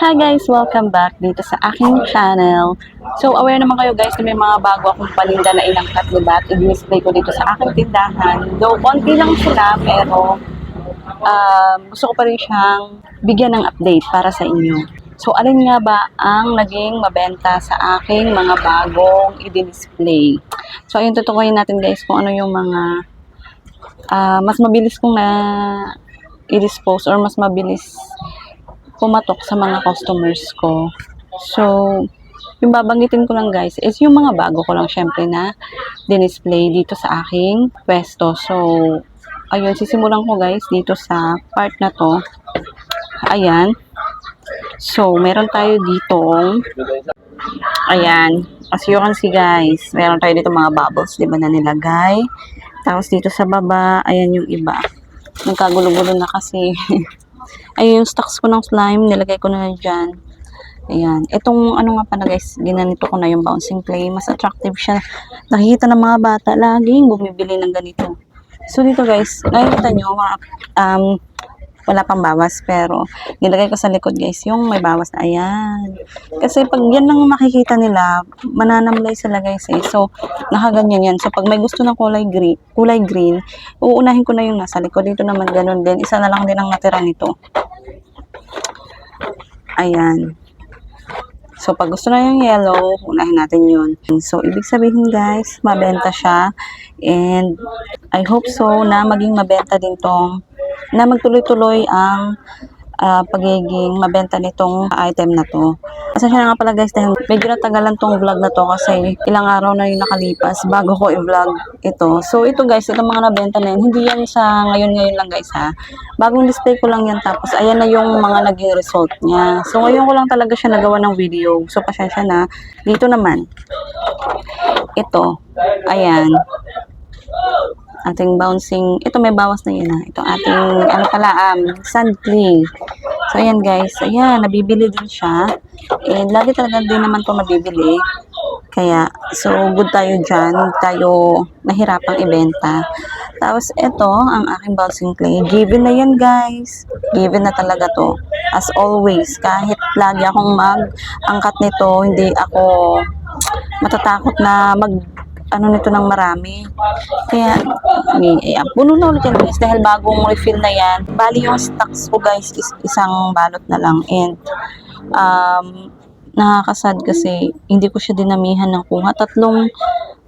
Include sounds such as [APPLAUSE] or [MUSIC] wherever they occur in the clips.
Hi guys! Welcome back dito sa aking channel. So, aware naman kayo guys na may mga bago akong palinda na inangkat, diba? At i-display ko dito sa aking tindahan. Though, konti lang sila, pero um, gusto ko pa rin siyang bigyan ng update para sa inyo. So, alin nga ba ang naging mabenta sa aking mga bagong i-display? So, ayun, tutukoyin natin guys kung ano yung mga ah, mas mabilis kong na i-dispose or mas mabilis pumatok sa mga customers ko. So, yung babanggitin ko lang guys is yung mga bago ko lang syempre na dinisplay dito sa aking pwesto. So, ayun, sisimulan ko guys dito sa part na to. Ayan. So, meron tayo ditong Ayan. As you can see guys, meron tayo dito mga bubbles, di ba na nilagay. Tapos dito sa baba, ayan yung iba. Nagkagulo-gulo na kasi. [LAUGHS] Ayun yung stocks ko ng slime, nilagay ko na dyan. Ayan. Itong ano nga pala guys, ginanito ko na yung bouncing clay. Mas attractive siya. Nakikita ng mga bata, laging bumibili ng ganito. So dito guys, nakikita nyo, um, wala pang bawas pero nilagay ko sa likod guys yung may bawas na ayan. Kasi pag yan lang makikita nila mananamlay sila guys eh. So nakaganyan yan. So pag may gusto ng kulay green kulay green uunahin ko na yung nasa likod. Dito naman ganun din. Isa na lang din ang natira nito. Ayan. So, pag gusto na yung yellow, unahin natin yun. So, ibig sabihin guys, mabenta siya. And, I hope so na maging mabenta din tong, na magtuloy-tuloy ang ah, pagiging mabenta nitong item na to. Pasensya na nga pala guys dahil medyo natagalan tong vlog na to kasi ilang araw na yung nakalipas bago ko i-vlog ito. So ito guys, itong mga nabenta na yun, hindi yan sa ngayon-ngayon lang guys ha. Bagong display ko lang yan tapos ayan na yung mga naging result niya. So ngayon ko lang talaga siya nagawa ng video. So pasensya na. Dito naman. Ito. Ayan ating bouncing, ito may bawas na yun ha. Ito ating, ano pala, um, sand clay. So, ayan guys, ayan, nabibili din siya. And lagi talaga din naman ito mabibili. Kaya, so, good tayo dyan. Tayo nahirapang ibenta. Tapos, ito, ang aking bouncing clay. Given na yan, guys. Given na talaga to. As always, kahit lagi akong mag-angkat nito, hindi ako matatakot na mag ano nito ng marami. Kaya, ayan, puno na ulit yan guys dahil bagong refill na yan. Bali yung stocks ko guys is isang balot na lang and um, nakakasad kasi hindi ko siya dinamihan ng kuha. Tatlong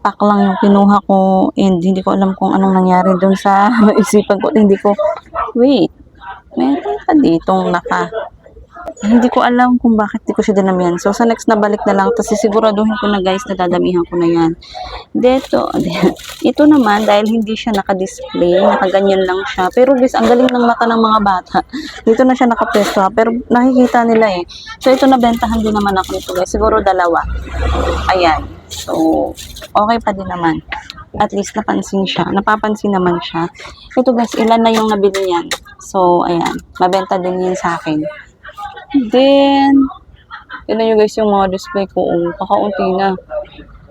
pack lang yung kinuha ko and hindi ko alam kung anong nangyari doon sa [LAUGHS] isipan ko. Hindi ko, wait, meron pa ditong naka hindi ko alam kung bakit di ko siya dinamihan. So, sa next na balik na lang, tapos sisiguraduhin ko na guys na dadamihan ko na yan. Dito, [LAUGHS] ito naman, dahil hindi siya naka-display, nakaganyan lang siya. Pero guys, ang galing ng mata ng mga bata. [LAUGHS] Dito na siya nakapresto ha, pero nakikita nila eh. So, ito nabentahan din naman ako nito guys. Siguro dalawa. Ayan. So, okay pa din naman. At least napansin siya. Napapansin naman siya. Ito guys, ilan na yung nabili niyan. So, ayan. Mabenta din yun sa akin. Then, yun yun guys yung mga display ko. Oh, kakaunti na.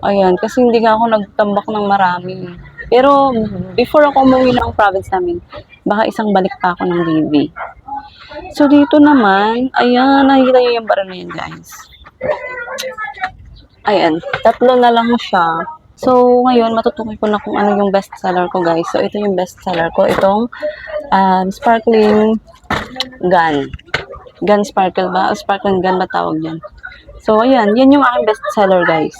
Ayan, kasi hindi nga ako nagtambak ng marami. Pero, before ako umuwi ng province namin, baka isang balik pa ako ng DV. So, dito naman, ayan, nakikita niyo yung baril na yan, guys. Ayan, tatlo na lang siya. So, ngayon, matutukoy ko na kung ano yung best seller ko, guys. So, ito yung best seller ko. Itong um, sparkling gun gun sparkle ba? O sparkling gun ba tawag yan? So, ayan. Yan yung aking best seller, guys.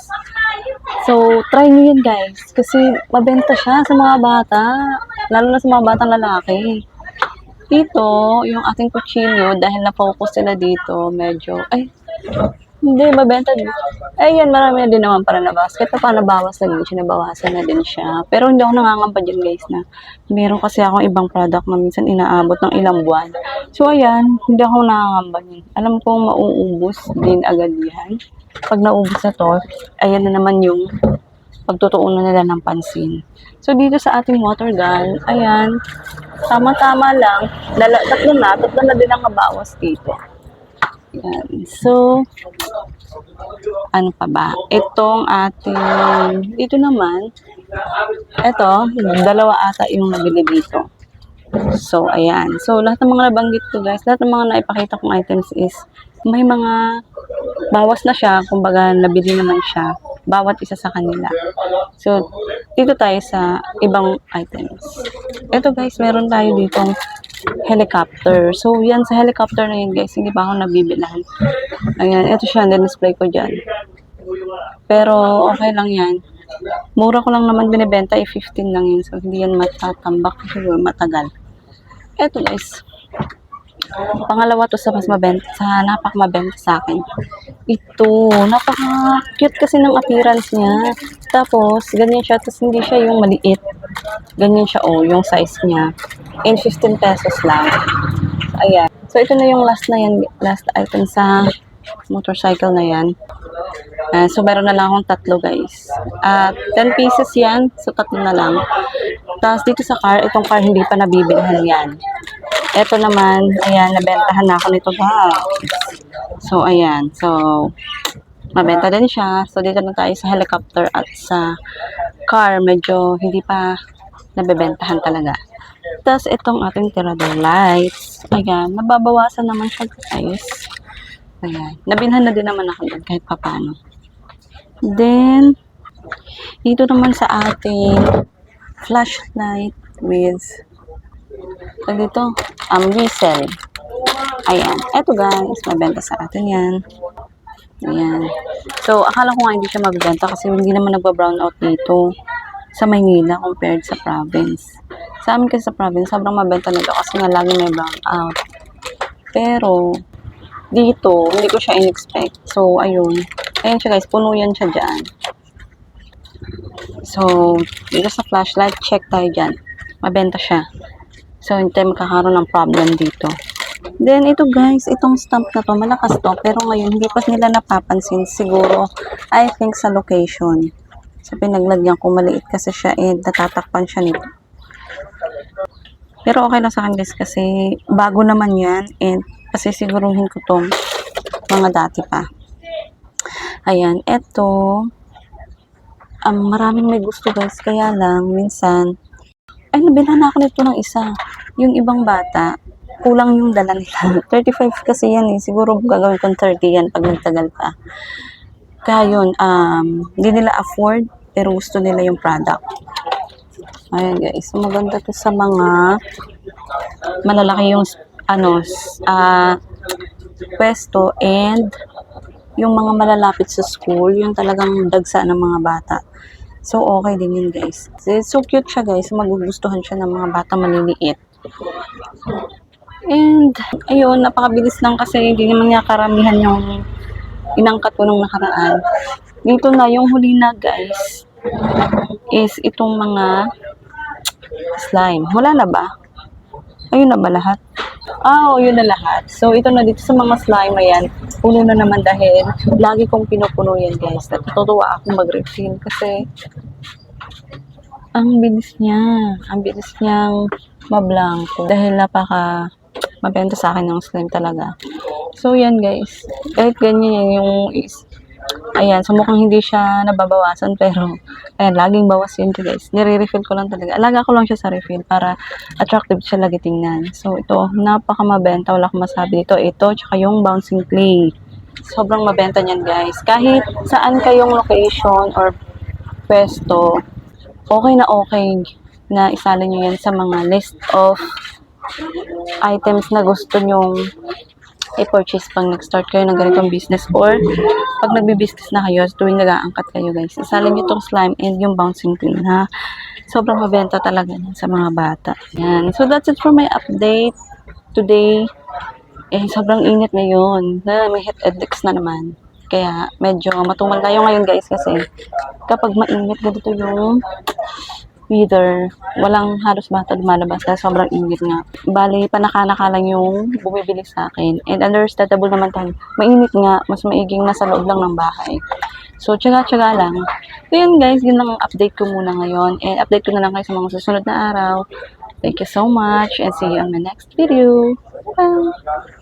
So, try nyo yan, guys. Kasi, mabenta siya sa mga bata. Lalo na sa mga batang lalaki. Dito, yung ating kutsilyo, dahil na-focus sila dito, medyo, ay, hindi, mabenta yan, marami na din naman para nabawas. Kahit pa nabawas na din siya, nabawasan na din siya. Pero hindi ako nangangamba dyan, guys, na meron kasi akong ibang product na minsan inaabot ng ilang buwan. So, ayan, hindi ako nangangamba din. Alam kong mauubos din agad yan. Pag naubos na to, ayan na naman yung pagtutuunan nila ng pansin. So, dito sa ating water gun, ayan, tama-tama lang. Lala, tatlo na, tatlo na din ang mabawas dito. Yan. So, ano pa ba? Itong ating, dito naman, ito, dalawa ata yung nabili dito. So, ayan. So, lahat ng mga nabanggit ko guys, lahat ng mga naipakita kong items is may mga bawas na siya, kumbaga nabili naman siya, bawat isa sa kanila. So, dito tayo sa ibang items. Ito guys, meron tayo ditong helicopter. So, yan sa helicopter na yun guys, hindi pa ako nabibilan. Ayan, ito siya, display ko dyan. Pero, okay lang yan. Mura ko lang naman binibenta, eh, 15 lang yun. So, hindi yan matatambak matagal. Eto guys. Pangalawa to sa mas mabenta, sa napak mabenta sa akin. Ito, napaka cute kasi ng appearance niya. Tapos, ganyan siya, tapos hindi siya yung maliit. Ganyan siya, oh, yung size niya. And 15 pesos lang. Ayan. So, ito na yung last na yan, last item sa motorcycle na yan. Ah, so, meron na lang akong tatlo, guys. At 10 pieces yan. So, tatlo na lang. Tapos, dito sa car, itong car hindi pa nabibilhan yan. Ito naman, ayan, nabentahan na ako nito, guys. So, ayan. So, mabenta din siya. So, dito na tayo sa helicopter at sa car. Medyo hindi pa nabebentahan talaga. Tapos, itong ating tirador lights. Ayan, nababawasan naman siya, guys. Ayan. Nabinhan na din naman ako doon kahit papano. Then, dito naman sa ating flashlight with tag dito, um, whistle. Ayan. Eto guys, mabenta sa atin yan. Ayan. So, akala ko nga hindi siya mabibenta kasi hindi naman nagba-brown out dito sa Maynila compared sa province. Sa amin kasi sa province, sobrang mabenta nito kasi nga lagi may brown out. Pero, dito, hindi ko siya in-expect. So, ayun. Ayan siya guys, puno yan siya dyan. So, dito sa flashlight, check tayo dyan. Mabenta siya. So, hindi tayo magkakaroon ng problem dito. Then, ito guys, itong stamp na to, malakas to. Pero ngayon, hindi pa nila napapansin. Siguro, I think sa location. So, pinaglagyan ko maliit kasi siya, eh, natatakpan siya nito. Pero okay lang sa akin guys kasi bago naman yan and kasi siguruhin ko tong mga dati pa. Ayan, eto. Um, maraming may gusto guys, kaya lang minsan ay nabilhan na ako nito ng isa. Yung ibang bata, kulang yung dala nila. 35 kasi yan eh. Siguro gagawin kong 30 yan pag nagtagal pa. Kaya yun, um, hindi nila afford pero gusto nila yung product. Ayan guys, maganda to sa mga malalaki yung ano, ah, pwesto and yung mga malalapit sa school, yung talagang dagsa ng mga bata. So, okay din yun, guys. So, cute siya, guys. Magugustuhan siya ng mga bata maliliit. And, ayun, napakabilis lang kasi hindi naman nga karamihan yung inangkat ko nung nakaraan. Dito na, yung huli na, guys, is itong mga slime. Wala na ba? Ayun na ba lahat? Ah, oo, yun na lahat. So, ito na dito sa mga slime na yan, puno na naman dahil lagi kong pinupuno yan, guys. Natutuwa akong mag-refill kasi ang bilis niya. Ang bilis niyang mablangko dahil napaka mabenta sa akin ng slime talaga. So, yan guys. Kahit ganyan yan yung is Ayan, so mukhang hindi siya nababawasan pero ayan, laging bawas yun guys. Nire-refill ko lang talaga. Alaga ko lang siya sa refill para attractive siya lagi tingnan. So ito, napaka mabenta. Wala akong masabi dito. Ito, tsaka yung bouncing clay. Sobrang mabenta niyan guys. Kahit saan kayong location or pwesto, okay na okay na isalin nyo yan sa mga list of items na gusto nyong i-purchase pang nag-start kayo ng ganitong business or pag nagbi-business na kayo, tuwing nag-aangkat kayo guys, isalin nyo itong slime and yung bouncing clean ha. Sobrang mabenta talaga yan sa mga bata. Yan. So that's it for my update today. Eh, sobrang init ngayon. Na, may heat index na naman. Kaya medyo matumal tayo ngayon guys kasi kapag mainit ganito yung weather, walang halos bata lumalabas dahil sobrang init nga. Bali, panaka-naka lang yung bumibili sa akin. And understandable naman tayo. Mainit nga, mas maiging nasa loob lang ng bahay. So, tsaga-tsaga lang. So, yun guys, yun lang ang update ko muna ngayon. And update ko na lang kayo sa mga susunod na araw. Thank you so much and see you on my next video. Bye!